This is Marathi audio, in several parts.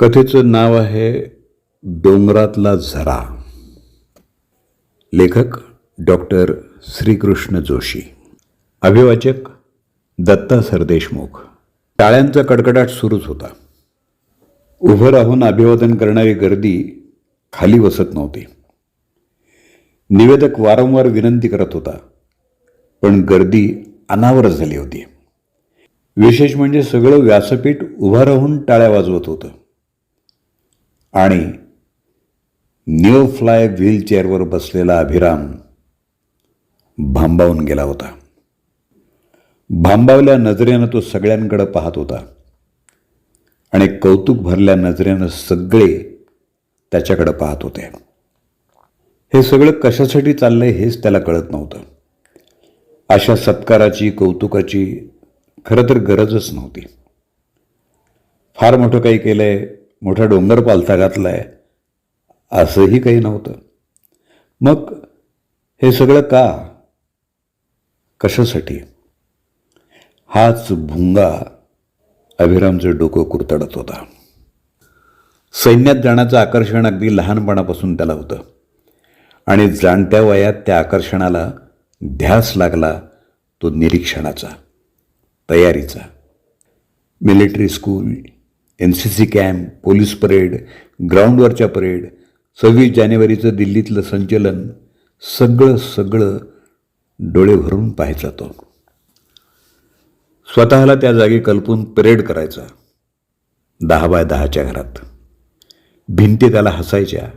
कथेचं नाव आहे डोंगरातला झरा. लेखक डॉक्टर श्रीकृष्ण जोशी. अभिवाचक दत्ता सरदेशमुख. टाळ्यांचा कडकडाट सुरूच होता. उभं राहून अभिवादन करणारी गर्दी खाली बसत नव्हती. निवेदक वारंवार विनंती करत होता पण गर्दी अनावरच झाली होती. विशेष म्हणजे सगळं व्यासपीठ उभं राहून टाळ्या वाजवत होतं. आणि न्यू फ्लाय व्हीलचेअरवर बसलेला अभिराम भांबावून गेला होता. भांबावल्या नजरेनं तो सगळ्यांकडे पाहत होता. आणि कौतुक भरल्या नजरेनं सगळे त्याच्याकडे पाहत होते. हे सगळं कशासाठी चाललंय हेच त्याला कळत नव्हतं. अशा सत्काराची कौतुकाची खरं तर गरजच नव्हती. फार मोठं काही केलंय मोठा डोंगर पालथा घातलाय असंही काही नव्हतं. मग हे सगळं का? कशासाठी? हाच भुंगा अभिरामचं डोकं कुरतडत होता. सैन्यात जाण्याचं आकर्षण अगदी लहानपणापासून त्याला होतं. आणि जाणत्या वयात त्या आकर्षणाला ध्यास लागला तो निरीक्षणाचा तयारीचा. Military school N C C camp police parade ग्राउंडवरच्या parade सव्वीस जानेवारीचं दिल्लीतलं संचलन सगळं सगळं डोळे भरून पाहायचा तो. स्वतःला त्या जागी कल्पून परेड करायचा. दहा बाय दहाच्या घरात. भिंती त्याला हसायच्या.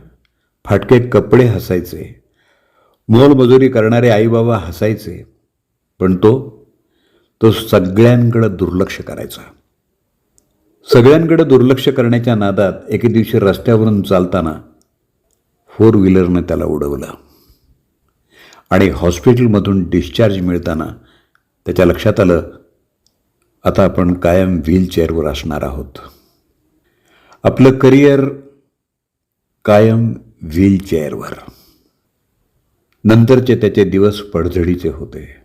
फाटके कपडे हसायचे. मोलमजुरी करणारे आईबाबा हसायचे. पण तो तो सगळ्यांकडं दुर्लक्ष करायचा. सगळ्यांकडे दुर्लक्ष करण्याच्या नादात एके दिवशी रस्त्यावरून चालताना फोर व्हीलरनं त्याला उडवलं. आणि हॉस्पिटलमधून डिस्चार्ज मिळताना त्याच्या लक्षात आलं आता आपण कायम व्हीलचेअरवर असणार आहोत. आपलं करिअर कायम व्हीलचेअरवर नंतरचे त्याचे दिवस पडझडीचे होते.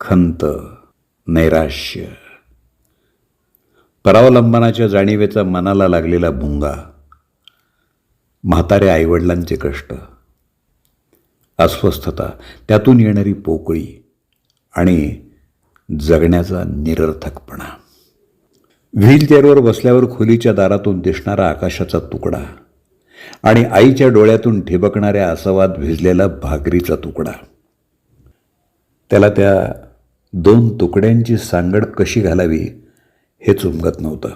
खंत नैराश्य. परावलंबनाच्या जाणीवेचा मनाला लागलेला भुंगा म्हाताऱ्या आईवडिलांचे कष्ट अस्वस्थता त्यातून येणारी पोकळी आणि जगण्याचा निरर्थकपणा. व्हीलचेअरवर बसल्यावर खोलीच्या दारातून दिसणारा आकाशाचा तुकडा आणि आईच्या डोळ्यातून ठिबकणाऱ्या आसवात भिजलेला भाकरीचा तुकडा. त्याला त्या दोन तुकड्यांची सांगड कशी घालावी हेच उमगत नव्हतं.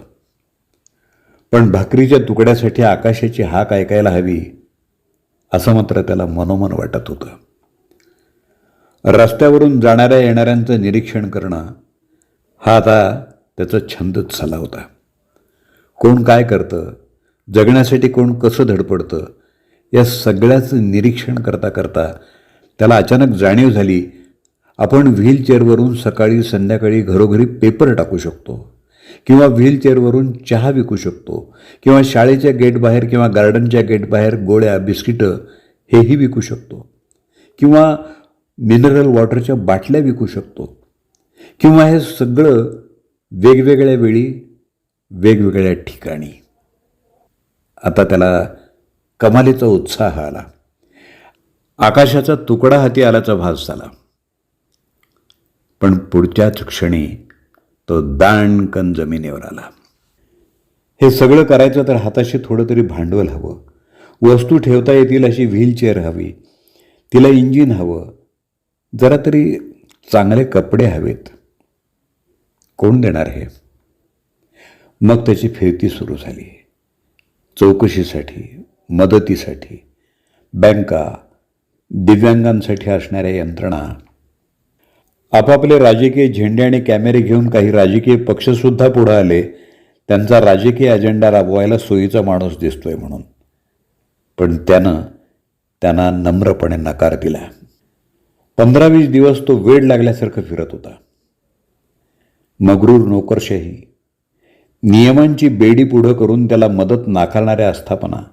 पण भाकरीच्या तुकड्यासाठी आकाशाची हाक ऐकायला हवी असं मात्र त्याला मनोमन वाटत होतं. रस्त्यावरून जाणाऱ्या येणाऱ्यांचं निरीक्षण करणं हा आता त्याचा छंदच झाला होता. कोण काय करतं जगण्यासाठी कोण कसं धडपडतं या सगळ्याचं निरीक्षण करता करता त्याला अचानक जाणीव झाली आपण व्हीलचेअरवरून सकाळी संध्याकाळी घरोघरी पेपर टाकू शकतो. किंवा व्हीलचेअरवरून चहा विकू शकतो किंवा शाळेच्या गेटबाहेर किंवा गार्डनच्या गेटबाहेर गोळ्या बिस्किटं हेही विकू शकतो किंवा मिनरल वॉटरच्या बाटल्या विकू शकतो किंवा हे सगळं वेगवेगळ्या वेळी वेगवेगळ्या ठिकाणी. आता त्याला कमालीचा उत्साह आला. आकाशाचा तुकडा हाती आल्याचा भास झाला. पण पुढच्याच क्षणी तो दाणकन जमिनीवर आला. हे सगळं करायचं तर हाताशी थोडं तरी भांडवल हवं. वस्तू ठेवता येतील अशी व्हीलचेअर हवी. तिला इंजिन हवं. जरा तरी चांगले कपडे हवेत. कोण देणार हे? मग त्याची फिरती सुरू झाली. चौकशीसाठी मदतीसाठी बँका दिव्यांगांसाठी असणाऱ्या यंत्रणा आपापले राजकीय झेंडे आणि कॅमेरे घेऊन काही राजकीय पक्षसुद्धा पुढं आले त्यांचा राजकीय अजेंडा राबवायला सोयीचा माणूस दिसतोय म्हणून. पण त्यानं त्यांना नम्रपणे नकार दिला. पंधरा वीस दिवस तो वेळ लागल्यासारखं फिरत होता. मगरूर नोकरशाही नियमांची बेडी पुढं करून त्याला मदत नाकारणाऱ्या आस्थापना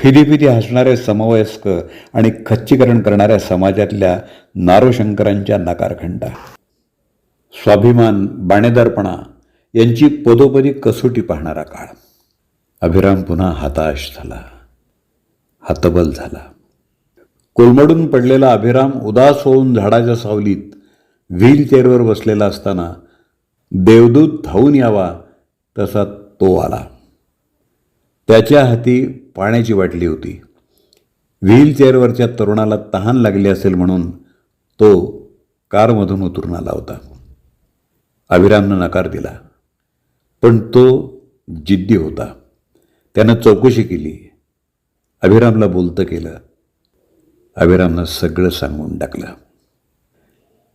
फिरीफिरी हसणारे समवयस्क आणि खच्चीकरण करणाऱ्या समाजातल्या नारोशंकरांच्या नकारखंडा. स्वाभिमान बाणेदारपणा यांची पदोपदी कसोटी पाहणारा काळ. अभिराम पुन्हा हताश झाला. हतबल झाला. कोलमडून पडलेला अभिराम उदास होऊन झाडाच्या सावलीत व्हीलचेअरवर बसलेला असताना देवदूत धावून यावा तसा तो आला. त्याच्या हाती पाण्याची वाटली होती. व्हीलचेअरवरच्या तरुणाला तहान लागली असेल म्हणून तो कारमधून उतरून आला होता. अभिरामनं नकार दिला. पण तो जिद्दी होता. त्यानं चौकशी केली. अभिरामला बोलतं केलं. अभिरामनं सगळं सांगून टाकलं.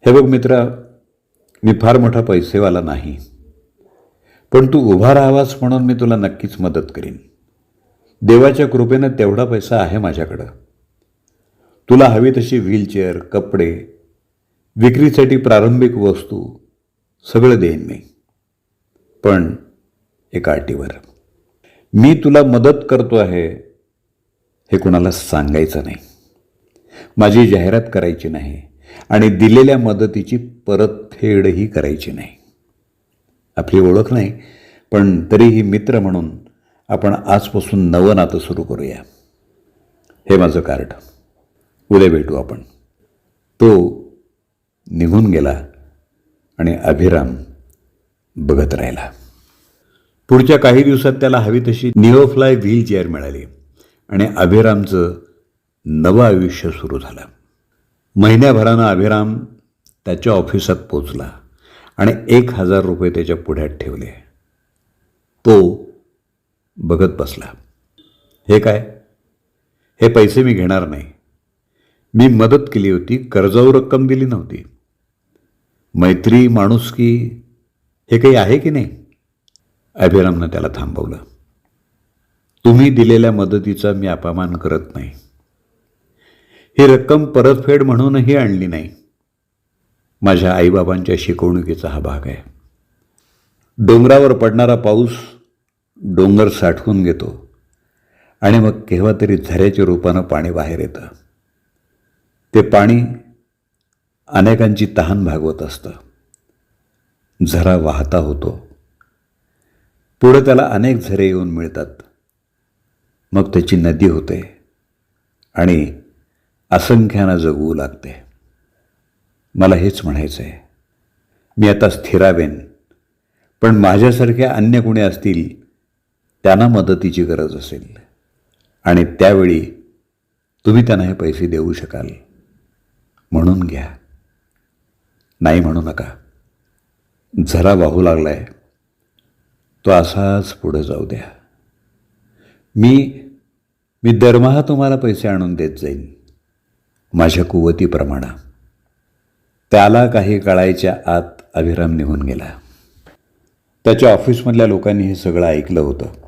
हे बघ मित्रा मी फार मोठा पैसेवाला नाही. पण तू उभा राहावास म्हणून मी तुला नक्कीच मदत करीन. देवाच्या कृपेनं तेवढा पैसा आहे माझ्याकडं. तुला हवी तशी व्हीलचेअर कपडे विक्रीसाठी प्रारंभिक वस्तू सगळं देईन मी. पण एका अटीवर. मी तुला मदत करतो आहे हे कुणाला सांगायचं नाही. माझी जाहिरात करायची नाही आणि दिलेल्या मदतीची परतफेडही करायची नाही. आपली ओळख नाही पण तरीही मित्र म्हणून आपण आजपासून नवं नातं सुरू करूया. हे माझं कार्ड. उद्या भेटू आपण. तो निघून गेला आणि अभिराम बघत राहिला. पुढच्या काही दिवसात त्याला हवी तशी निओफ्लाय व्हील चेअर मिळाली आणि अभिरामचं नवं आयुष्य सुरू झालं. महिन्याभरानं अभिराम त्याच्या ऑफिसात पोचला आणि एक हजार रुपये त्याच्या पुढ्यात ठेवले. तो बघत बसला. हे काय? हे पैसे मी घेणार नाही. मी मदत केली होती कर्जाऊ रक्कम दिली नव्हती. मैत्री माणुसकी हे काही आहे की नाही? अभिरामनं त्याला थांबवलं. तुम्ही दिलेल्या मदतीचा मी अपमान करत नाही. ही रक्कम परतफेड म्हणूनही आणली नाही. माझ्या आईबाबांच्या शिकवणुकीचा हा भाग आहे. डोंगरावर पडणारा पाऊस डोंगर साठवून घेतो. आणि मग केव्हा तरी झऱ्याच्या रूपानं पाणी बाहेर येतं. ते पाणी अनेकांची तहान भागवत असतं. झरा वाहता होतो. पुढे त्याला अनेक झरे येऊन मिळतात. मग त्याची नदी होते. आणि असंख्यानं जगवू लागते. मला हेच म्हणायचं आहे मी आता स्थिरावेन. पण माझ्यासारख्या अन्य कुणी असतील त्यांना मदतीची गरज असेल. आणि त्यावेळी तुम्ही त्यांना हे पैसे देऊ शकाल. म्हणून घ्या. नाही म्हणू नका. झरा वाहू लागलाय. तो असाच पुढं जाऊ द्या. मी मी दरमहा तुम्हाला पैसे आणून देत जाईन. माझ्या कुवतीप्रमाणे. त्याला काही कळायच्या आत अभिराम निघून गेला. त्याच्या ऑफिसमधल्या लोकांनी हे सगळं ऐकलं होतं.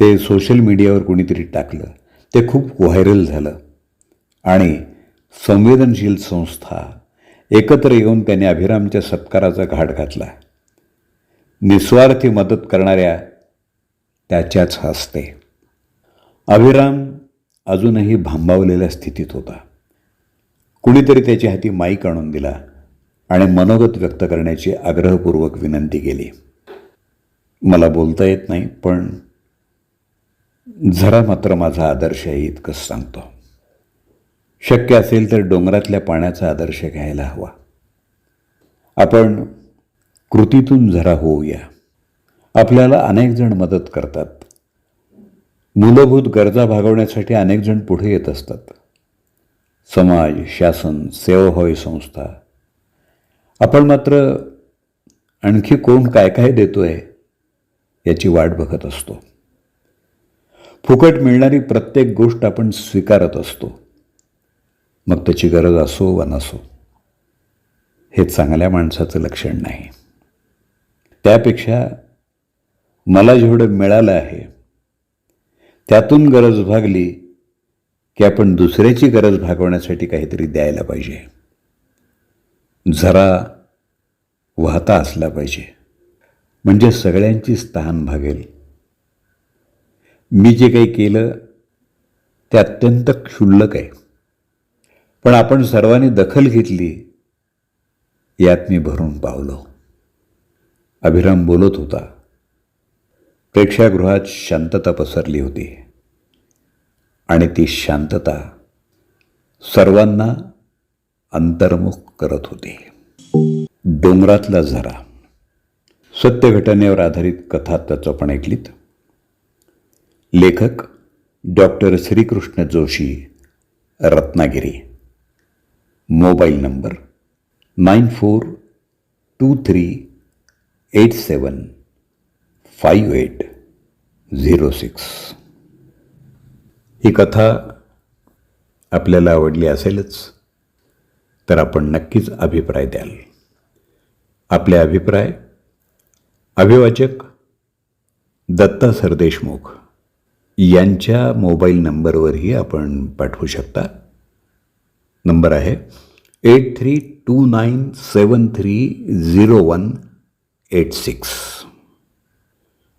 ते सोशल मीडियावर कोणीतरी टाकलं. ते खूप व्हायरल झालं. आणि संवेदनशील संस्था एकत्र येऊन त्याने अभिरामच्या सत्काराचा घाट घातला. निस्वार्थी मदत करणाऱ्या त्याच्याच हस्ते. अभिराम अजूनही भांबावलेल्या स्थितीत होता. कुणीतरी त्याच्या हाती माईक आणून दिला आणि मनोगत व्यक्त करण्याची आग्रहपूर्वक विनंती केली. मला बोलता येत नाही पण जरा मात्र माझा आदर्श आहे इतकंच सांगतो. शक्य असेल तर डोंगरातल्या पाण्याचा आदर्श घ्यायला हवा. आपण कृतीतून जरा होऊया. आपल्याला अनेक जण मदत करतात. मूलभूत गरजा भागवण्यासाठी अनेक जण पुढे येत असतात. समाज शासन सेवाभावी संस्था. आपण मात्र आणखी कोण काय काय देतोय याची वाट बघत असतो. फुकट मिळणारी प्रत्येक गोष्ट आपण स्वीकारत असतो. मग त्याची गरज असो वा नसो हे चांगल्या माणसाचं लक्षण नाही. त्यापेक्षा मला जेवढं मिळालं आहे त्यातून गरज भागली की आपण दुसऱ्याची गरज भागवण्यासाठी काहीतरी द्यायला पाहिजे. जरा वाहता असला पाहिजे. म्हणजे सगळ्यांचीच तहान भागेल. मी जे काही केलं ते अत्यंत क्षुल्लक आहे. पण आपण सर्वांनी दखल घेतली यात मी भरून पावलो. अभिराम बोलत होता. प्रेक्षागृहात शांतता पसरली होती. आणि ती शांतता सर्वांना अंतर्मुख करत होती. डोंगरातला झरा. सत्य घटनेवर आधारित कथा त्याचं पण ऐकलीत. लेखक doctor Shrikrishna Joshi Ratnagiri. Mobile number nine four two three eight seven five eight zero six. ही कथा आपल्याला आवडली असेलच तर आपण नक्कीच अभिप्राय द्याल. आपले अभिप्राय अभिवाचक दत्ता सरदेशमुख. यांच्या मोबाईल नंबरवरही आपण पाठवू शकता. नंबर आहे eight three two nine seven three zero one eight six.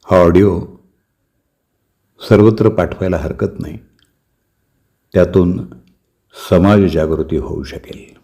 हा ऑडिओ सर्वत्र पाठवायला हरकत नाही. त्यातून समाज जागृती होऊ शकेल.